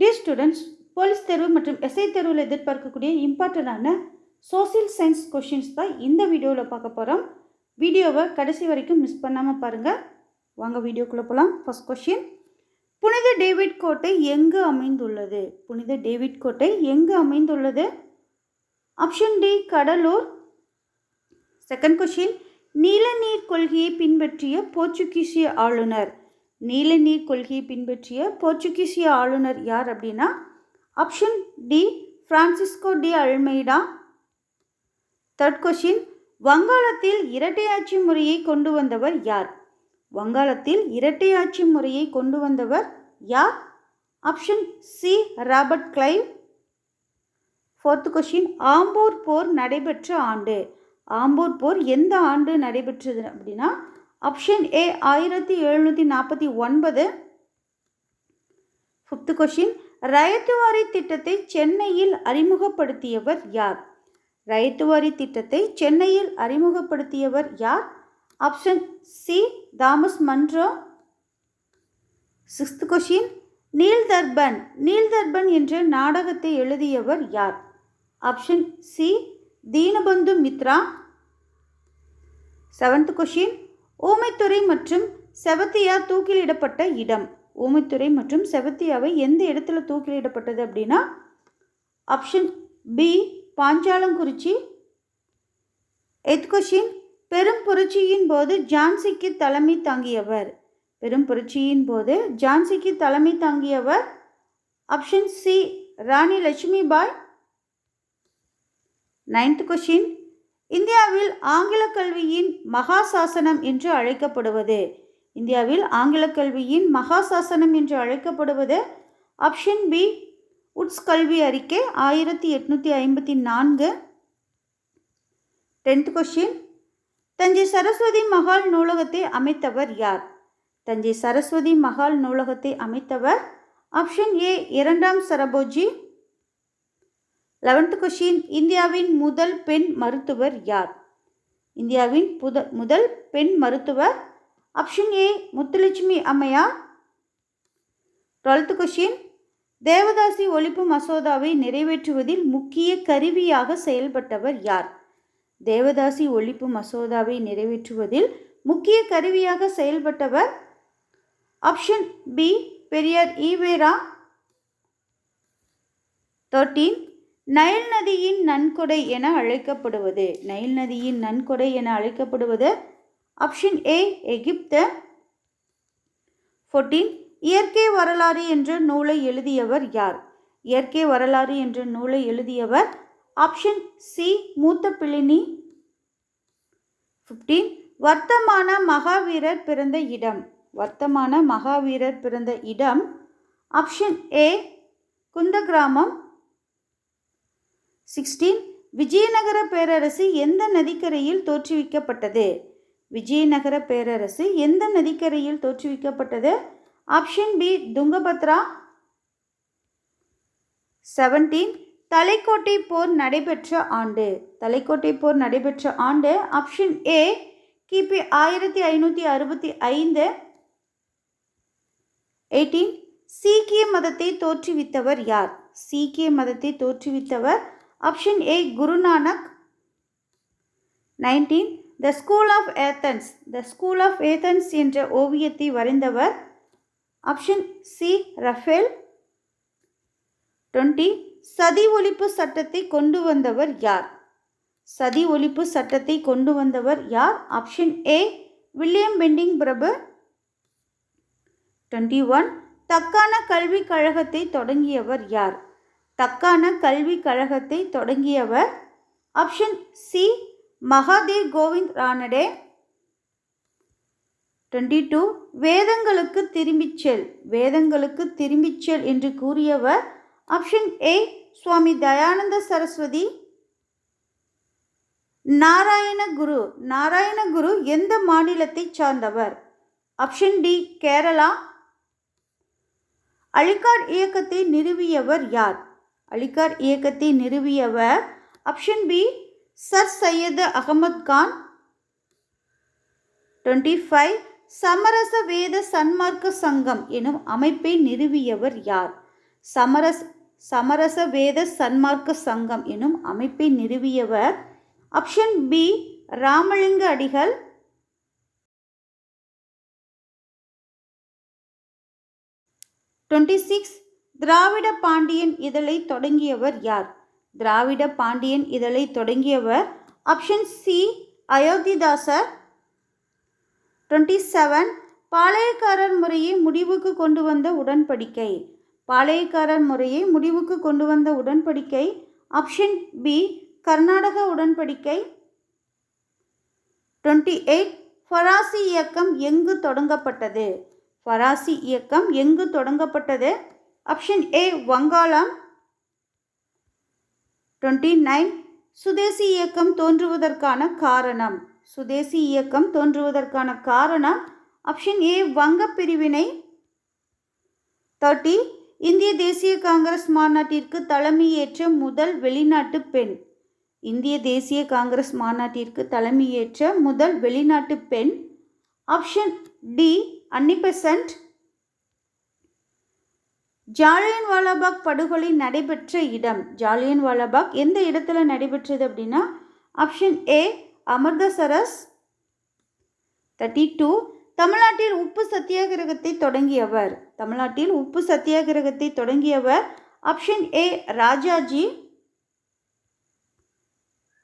Dear students police தேர்வு மற்றும் SI தேர்வில் எதிர்பார்க்கக்கூடிய இம்பார்ட்டண்டான சோசியல் சயின்ஸ் கொஷின்ஸ் தான் இந்த வீடியோவில் பார்க்க போகிறோம் வீடியோவை கடைசி வரைக்கும் மிஸ் பண்ணாமல் பாருங்கள் வாங்க வீடியோக்குள்ளே போகலாம் ஃபர்ஸ்ட் கொஷின் புனித டேவிட் கோட்டை எங்கு அமைந்துள்ளது? புனித டேவிட் கோட்டை எங்கு அமைந்துள்ளது? Option D Cuddalore. Second question நீலநீர் கொள்கையை பின்பற்றிய போர்ச்சுகீசிய ஆளுநர் நீலநீர் கொள்கையை பின்பற்றிய போர்ச்சுகீசிய ஆளுநர் யார் அப்படின்னா option D Francisco de Almeida. Third question வங்காளத்தில் இரட்டையாட்சி முறையை கொண்டு வந்தவர் யார்? வங்காளத்தில் இரட்டையாட்சி முறையை கொண்டு வந்தவர் யார்? Option C Robert Clive. Fourth question Ambur போர் நடைபெற்ற ஆண்டு. ஆம்பூர் போர் எந்த ஆண்டு நடைபெற்றது அப்படின்னா ஆப்ஷன் ஏ ஆயிரத்தி எழுநூற்றி நாற்பத்தி ஒன்பது. ஃபிஃப்த் கொஷின் ரயத்துவாரி திட்டத்தை சென்னையில் அறிமுகப்படுத்தியவர் யார்? ரயத்துவாரி திட்டத்தை சென்னையில் அறிமுகப்படுத்தியவர் யார்? Option C Thomas Munro. Sixth question Nildarpan Nildarpan என்ற நாடகத்தை எழுதியவர் யார்? Option C Dinabandhu Mitra. Seventh question Oomaithurai மற்றும் செவத்தியா தூக்கிலிடப்பட்ட இடம். ஊமைத்துறை மற்றும் செவத்தியாவை எந்த இடத்துல தூக்கிலிடப்பட்டது அப்படின்னா ஆப்ஷன் பி பாஞ்சாலங்குறிச்சி எத் கொஷின் பெரும் புரட்சியின் போது ஜான்சிக்கு தலைமை தாங்கியவர். பெரும் புரட்சியின் போது ஜான்சிக்கு தலைமை தாங்கியவர் option C Rani Lakshmi Bai ninth question இந்தியாவில் ஆங்கில கல்வியின் மகா சாசனம் என்று அழைக்கப்படுவது. இந்தியாவில் ஆங்கில கல்வியின் மகா சாசனம் என்று அழைக்கப்படுவது ஆப்ஷன் பி உட்ஸ் கல்வி அறிக்கை ஆயிரத்தி எட்நூற்றி ஐம்பத்தி நான்கு. டென்த் கொஷின் தஞ்சை சரஸ்வதி மகால் நூலகத்தை அமைத்தவர் யார்? தஞ்சை சரஸ்வதி மகால் நூலகத்தை அமைத்தவர் ஆப்ஷன் ஏ இரண்டாம் சரபோஜி லெவன்த் கொஷின் இந்தியாவின் முதல் பெண் மருத்துவர் யார்? இந்தியாவின் புத முதல் பெண் மருத்துவர் option A Muthulakshmi Ammaiyar. Twelfth question devadasi ஒழிப்பு மசோதாவை நிறைவேற்றுவதில் முக்கிய கருவியாக செயல்பட்டவர் யார்? தேவதாசி ஒழிப்பு மசோதாவை நிறைவேற்றுவதில் முக்கிய கருவியாக செயல்பட்டவர் option B Periyar EVR. Thirteen Nile நதியின் நன்கொடை என அழைக்கப்படுவது. நைல் நதியின் நன்கொடை என அழைக்கப்படுவது ஆப்ஷன் ஏ எகிப்து. ஃபோர்டீன் இயற்கை வரலாறு என்ற நூலை எழுதியவர் யார்? இயற்கை வரலாறு என்ற நூலை எழுதியவர் ஆப்ஷன் சி மூத்த பிளினி. ஃபிஃப்டீன் வர்த்தமான மகாவீரர் பிறந்த இடம். வர்த்தமான மகாவீரர் பிறந்த இடம் ஆப்ஷன் ஏ குந்த கிராமம் சிக்ஸ்டீன் விஜயநகர பேரரசு எந்த நதிக்கரையில் தோற்றுவிக்கப்பட்டது? விஜயநகர பேரரசு எந்த நதிக்கரையில் தோற்றுவிக்கப்பட்டது? Option B Tungabhadra. Seventeen Talikota போர் நடைபெற்ற ஆண்டு. தலைக்கோட்டை போர் நடைபெற்ற ஆண்டு ஆப்ஷன் ஏ கிபி ஆயிரத்தி ஐநூற்றி அறுபத்தி ஐந்து. எயிட்டீன் சீக்கிய மதத்தை தோற்றுவித்தவர் யார்? சீக்கிய மதத்தை தோற்றுவித்தவர் option A Guru Nanak nineteen the school of Athens the school of Athens என்ற ஓவியத்தை வரைந்தவர். ஆப்ஷன் சி ரஃபேல் டுவெண்ட்டி சதி ஒழிப்பு சட்டத்தை கொண்டு வந்தவர் யார்? சதி ஒழிப்பு சட்டத்தை கொண்டு வந்தவர் யார்? ஆப்ஷன் ஏ வில்லியம் பெண்டிங் பிரபு டுவெண்ட்டி ஒன் தக்கான கல்விக் கழகத்தை தொடங்கியவர் யார்? தக்கான கல்விக் கழகத்தை தொடங்கியவர் option C Mahadev Govind Ranade. Twenty two வேதங்களுக்கு திரும்பிச் செல் வேதங்களுக்கு திரும்பிச் செல் என்று கூறியவர் ஆப்ஷன் ஏ சுவாமி தயானந்த சரஸ்வதி. நாராயணகுரு நாராயணகுரு எந்த மாநிலத்தை சார்ந்தவர்? Option D Kerala. அலிகார் இயக்கத்தை நிறுவியவர் யார்? அலிகார் இயக்கத்தை நிறுவியவர். Option B sir Syed Ahmed Khan twenty five Samarasa Veda Sanmarga சங்கம் எனும் அமைப்பை நிறுவியவர் யார்? சமரஸ் சமரச வேத சன்மார்க்க சங்கம் எனும் அமைப்பை நிறுவியவர். ஆப்ஷன் பி ராமலிங்க அடிகள் டுவெண்ட்டி சிக்ஸ் திராவிட பாண்டியன் இதழை தொடங்கியவர் யார்? திராவிட பாண்டியன் இதழை தொடங்கியவர் option C Ayothidasar. Twenty seven பாளையக்காரர் முறையை முடிவுக்கு கொண்டு வந்த உடன்படிக்கை. பாளையக்காரர் முறையை முடிவுக்கு கொண்டு வந்த உடன்படிக்கை. ஆப்ஷன் பி கர்நாடக உடன்படிக்கை. டுவெண்ட்டி எயிட் ஃபராசி இயக்கம் எங்கு தொடங்கப்பட்டது? ஃபராசி இயக்கம் எங்கு தொடங்கப்பட்டது? ஆப்ஷன் ஏ வங்காளம் டுவெண்ட்டி நைன் சுதேசி இயக்கம் தோன்றுவதற்கான காரணம் சுதேசி இயக்கம் தோன்றுவதற்கான காரணம் ஆப்ஷன் ஏ வங்க பிரிவினை தேர்ட்டி இந்திய தேசிய காங்கிரஸ் மாநாட்டிற்கு தலைமையேற்ற முதல் வெளிநாட்டு பெண் இந்திய தேசிய காங்கிரஸ் மாநாட்டிற்கு தலைமையேற்ற முதல் வெளிநாட்டு பெண் option D Annie Besant Jallianwala வாலாபாக் படுகொலை நடைபெற்ற இடம். ஜாலியன் வாலாபாக் எந்த இடத்துல நடைபெற்றது அப்படின்னா option A Amritsar thirty two தமிழ்நாட்டில் உப்பு சத்தியாகிரகத்தை தொடங்கியவர். தமிழ்நாட்டில் உப்பு சத்தியாகிரகத்தை தொடங்கியவர் option A Rajaji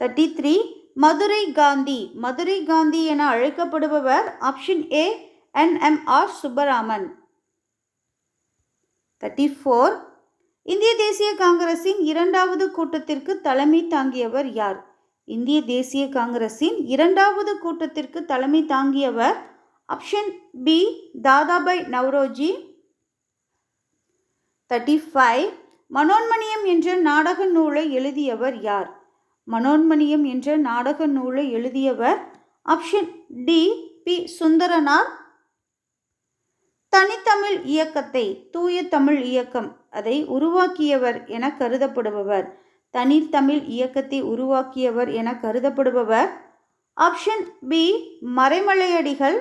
thirty three Madurai Gandhi. Madurai Gandhi என அழைக்கப்படுபவர் option A N MR Subbaraman. Thirty four இந்திய தேசிய காங்கிரசின் இரண்டாவது கூட்டத்திற்கு தலைமை தாங்கியவர் யார்? இந்திய தேசிய காங்கிரசின் இரண்டாவது கூட்டத்திற்கு தலைமை தாங்கியவர் option B Dadabhai Naoroji. Thirty five Manonmaniam என்ற நாடக நூலை எழுதியவர் யார்? மனோன்மணியம் என்ற நாடக நூலை எழுதியவர் ஆப்ஷன் டி பி சுந்தரனார். தனித்தமிழ் இயக்கத்தை தூய தமிழ் இயக்கம் அதை உருவாக்கியவர் என கருதப்படுபவர். தனித்தமிழ் இயக்கத்தை உருவாக்கியவர் என கருதப்படுபவர். Option B Maraimalai Adigal.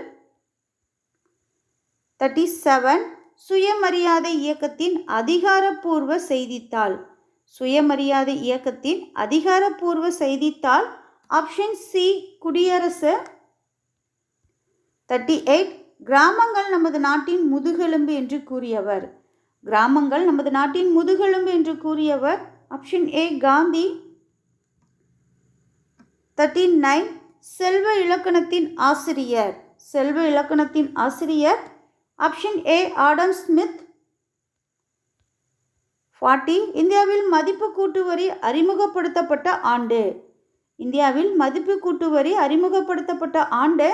Thirty seven சுயமரியாதை இயக்கத்தின் அதிகாரப்பூர்வ செய்தித்தாள். சுயமரியாதை இயக்கத்தின் அதிகாரப்பூர்வ செய்தித்தாள். Option C Kudiyarasu. Thirty eight கிராமங்கள் நமது நாட்டின் முதுகெலும்பு என்று கூறியவர். கிராமங்கள் நமது நாட்டின் முதுகெலும்பு என்று கூறியவர் option A Gandhi. Thirty nine செல்வ இலக்கணத்தின் ஆசிரியர். செல்வ இலக்கணத்தின் ஆசிரியர் option A Adam Smith. Forty இந்தியாவில் மதிப்பு கூட்டுவரி அறிமுகப்படுத்தப்பட்ட ஆண்டு. இந்தியாவில் மதிப்பு கூட்டுவரி அறிமுகப்படுத்தப்பட்ட ஆண்டு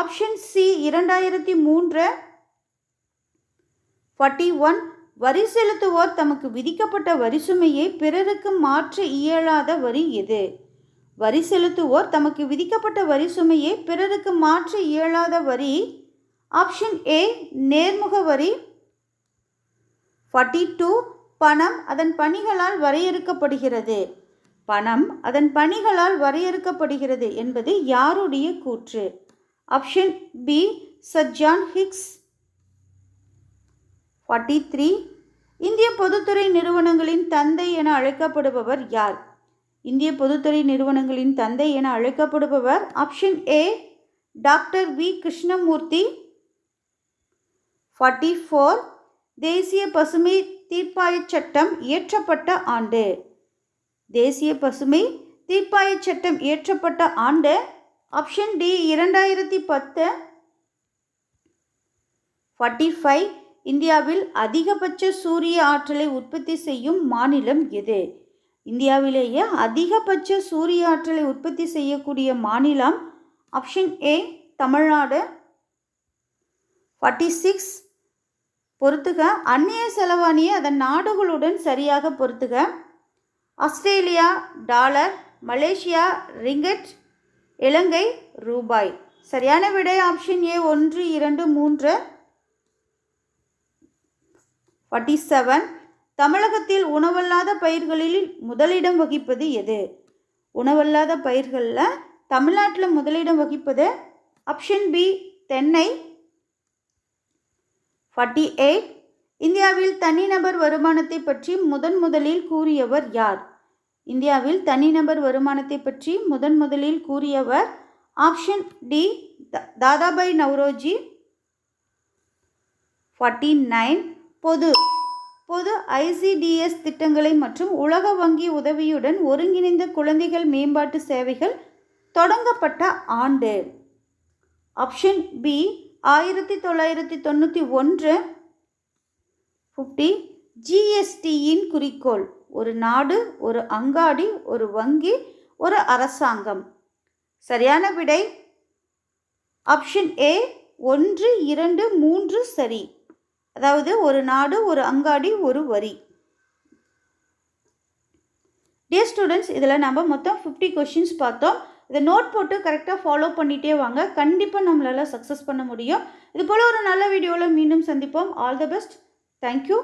ஆப்ஷன் சி இரண்டாயிரத்தி மூன்று. ஃபார்ட்டி ஒன் வரி செலுத்துவோர் தமக்கு விதிக்கப்பட்ட வரி சுமையை பிறருக்கு மாற்ற இயலாத வரி எது? வரி செலுத்துவோர் தமக்கு விதிக்கப்பட்ட வரி சுமையை பிறருக்கு மாற்ற இயலாத வரி. ஆப்ஷன் ஏ நேர்முக வரி. ஃபார்ட்டி டூ பணம் அதன் பணிகளால் வரையறுக்கப்படுகிறது. பணம் அதன் பணிகளால் வரையறுக்கப்படுகிறது என்பது யாருடைய கூற்று? Option B Sir John Hicks forty three இந்திய பொதுத்துறை நிறுவனங்களின் தந்தை என அழைக்கப்படுபவர் யார்? இந்திய பொதுத்துறை நிறுவனங்களின் தந்தை என அழைக்கப்படுபவர் option A doctor V Krishnamurthy. Forty four தேசிய பசுமை தீர்ப்பாயச் சட்டம் இயற்றப்பட்ட ஆண்டு. தேசிய பசுமை தீர்ப்பாயச் சட்டம் இயற்றப்பட்ட ஆண்டு ஆப்ஷன் டி இரண்டாயிரத்தி பத்து ஃபார்ட்டி ஃபைவ் இந்தியாவில் அதிகபட்ச சூரிய ஆற்றலை உற்பத்தி செய்யும் மாநிலம் எது? இந்தியாவிலேயே அதிகபட்ச சூரிய ஆற்றலை உற்பத்தி செய்யக்கூடிய மாநிலம் option A Tamil Nadu. Forty six பொறுத்துக. அந்நிய செலவாணியை அதன் நாடுகளுடன் சரியாக பொறுத்துக. ஆஸ்திரேலியா டாலர் மலேசியா ரிங்கட் இலங்கை ரூபாய். சரியான விடை ஆப்ஷன் ஏ ஒன்று இரண்டு மூன்று. ஃபார்ட்டி செவன் தமிழகத்தில் உணவல்லாத பயிர்களில் முதலிடம் வகிப்பது எது? உணவல்லாத பயிர்களில் தமிழ்நாட்டில் முதலிடம் வகிப்பது ஆப்ஷன் பி தென்னை. ஃபார்ட்டி எயிட் இந்தியாவில் தனிநபர் வருமானத்தை பற்றி முதன் முதலில் கூறியவர் யார்? இந்தியாவில் தனிநபர் வருமானத்தை பற்றி முதன் முதலில் கூறியவர் option D Dadabhai Naoroji. Forty nine பொது பொது ஐசிடிஎஸ் திட்டங்களை மற்றும் உலக வங்கி உதவியுடன் ஒருங்கிணைந்த குழந்தைகள் மேம்பாட்டு சேவைகள் தொடங்கப்பட்ட ஆண்டு. ஆப்ஷன் பி ஆயிரத்தி தொள்ளாயிரத்தி தொண்ணூற்றி ஒன்று. ஃபிஃப்டி ஜிஎஸ்டியின் குறிக்கோள். ஒரு நாடு ஒரு அங்காடி ஒரு வங்கி ஒரு அரசாங்கம். சரியான விடை? ஆப்ஷன் ஏ ஒன்று இரண்டு மூன்று சரி. அதாவது ஒரு நாடு ஒரு அங்காடி ஒரு வரி. டியர் ஸ்டூடெண்ட்ஸ் இதில் நம்ம மொத்தம் ஃபிஃப்டி கொஷின்ஸ் பார்த்தோம். இதை நோட் போட்டு கரெக்டாக ஃபாலோ பண்ணிகிட்டே வாங்க. கண்டிப்பாக நம்மளால் சக்ஸஸ் பண்ண முடியும். இது போல் ஒரு நல்ல வீடியோவில் மீண்டும் சந்திப்போம். All the best thank you